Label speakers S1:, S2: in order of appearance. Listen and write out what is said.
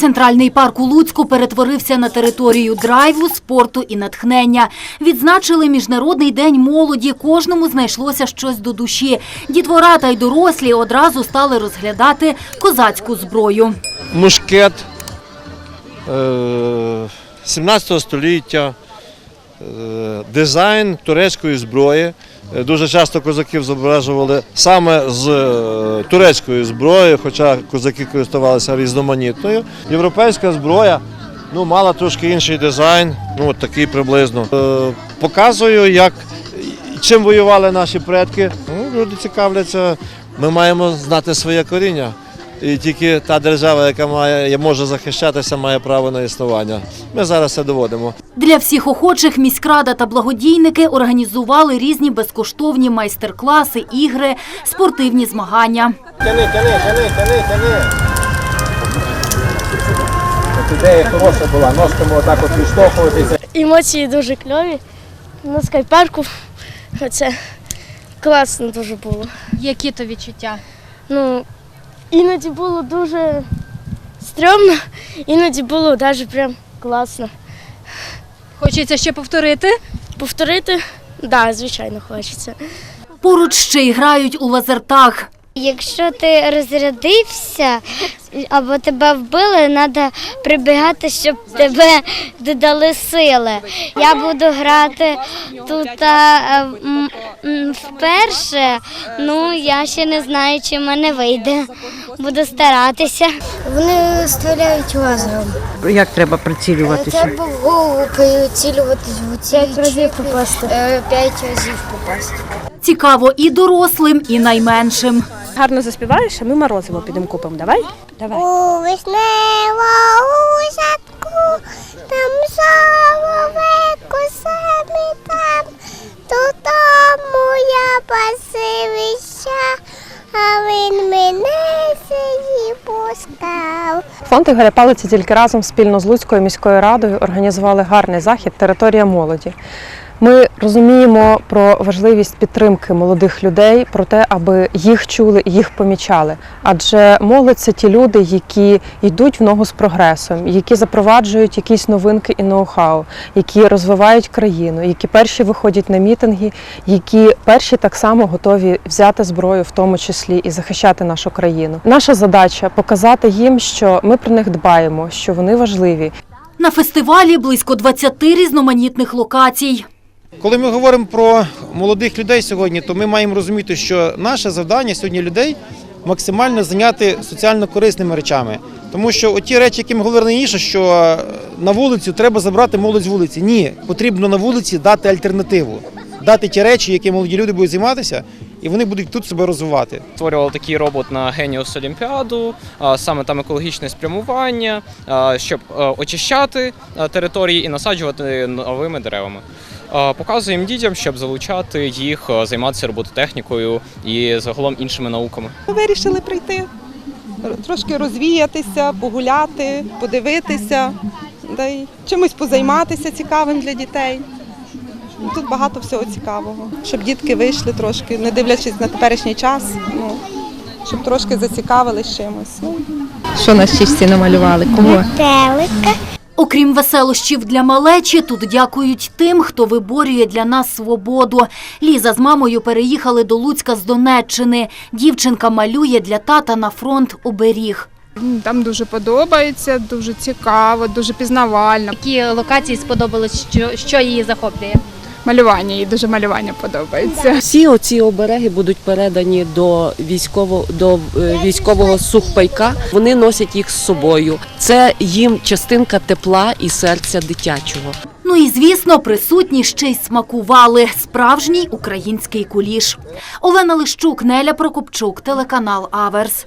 S1: Центральний парк у Луцьку перетворився на територію драйву, спорту і натхнення. Відзначили Міжнародний день молоді. Кожному знайшлося щось до душі. Дітвора та й дорослі одразу стали розглядати козацьку зброю.
S2: мушкет е, 17 століття, е, дизайн турецької зброї. Е, Дуже часто козаків зображували саме з е, турецької зброї, хоча козаки користувалися різноманітною. Європейська зброя ну, мала трошки інший дизайн, ну от такий приблизно. Е, Показую, як чим воювали наші предки. Ну, люди цікавляться. Ми маємо знати своє коріння. І тільки та держава, яка має може захищатися, має право на існування. Ми зараз це доводимо.
S1: Для всіх охочих міськрада та благодійники організували різні безкоштовні майстер-класи, ігри, спортивні змагання.
S3: Тяни, тяни, тяни, тяни, тяни. От ідея хороша була, ножками отак от відштовхуватися.
S4: Емоції дуже кльові. На скайпарку це класно дуже було.
S5: Які то відчуття?
S4: Ну, іноді було дуже стрьомно, іноді було навіть прям класно.
S5: Хочеться ще повторити?
S4: Повторити? Так, да, звичайно, хочеться.
S1: Поруч ще й грають у лазертаг.
S6: Якщо ти розрядився або тебе вбили, треба прибігати, щоб тебе додали сили. Я буду грати тут а, вперше. Ну я ще не знаю, чи в мене вийде. Буду старатися. Вони стріляють лазером.
S7: Як треба прицілюватися?
S6: Треба в голову прицілюватись в п'ять разів попасти. П'ять разів попасти.
S1: Цікаво і дорослим, і найменшим.
S8: Гарно заспіваєш, а ми морозиво підемо купимо. Давай? Давай.
S6: У вишневому садку, там соловейку самі там, додому я пасивища, а він мене сиї пускав.
S8: Фонд Ігоря Палиці тільки разом спільно з Луцькою міською радою організували гарний захід Територія молоді. Ми розуміємо про важливість підтримки молодих людей, про те, аби їх чули і їх помічали. Адже молодь це ті люди, які йдуть в ногу з прогресом, які запроваджують якісь новинки і ноу-хау, які розвивають країну, які перші виходять на мітинги, які перші так само готові взяти зброю, в тому числі і захищати нашу країну. Наша задача показати їм, що ми про них дбаємо, що вони важливі,
S1: На фестивалі близько 20 різноманітних локацій.
S3: Коли ми говоримо про молодих людей сьогодні, то ми маємо розуміти, що наше завдання сьогодні людей максимально зайняти соціально корисними речами. Тому що оті речі, які ми говорили раніше, що е, на вулицю треба забрати молодь з вулиці. Ні, потрібно на вулиці дати альтернативу, дати ті речі, які молоді люди будуть займатися, і вони будуть тут себе розвивати.
S9: Створювали такий робот на Геніус Олімпіаду, саме там екологічне спрямування, щоб е, очищати е, території і насаджувати новими деревами. А, Показуємо дітям, щоб залучати їх е, займатися робототехнікою і загалом іншими науками.
S10: Вирішили прийти, трошки розвіятися, погуляти, подивитися, да й чимось позайматися цікавим для дітей. Тут багато всього цікавого, щоб дітки вийшли трошки, не дивлячись на теперішній час, ну, щоб трошки зацікавились чимось. Ну,
S7: Що на щічці намалювали? Кого?
S6: Метелика.
S1: Окрім веселощів для малечі, тут дякують тим, хто виборює для нас свободу. Ліза з мамою переїхали до Луцька з Донеччини. Дівчинка малює для тата на фронт оберіг.
S11: Там дуже подобається, дуже цікаво, дуже пізнавально.
S5: Які локації сподобались, що, що її захоплює?
S11: Малювання їй дуже малювання подобається.
S7: Всі оці обереги будуть передані до військового до е, військового сухпайка. Вони носять їх з собою. Це їм частинка тепла і серця дитячого.
S1: Ну і звісно, присутні ще й смакували справжній український куліш. Олена Лищук, Неля Прокопчук, телеканал Аверс.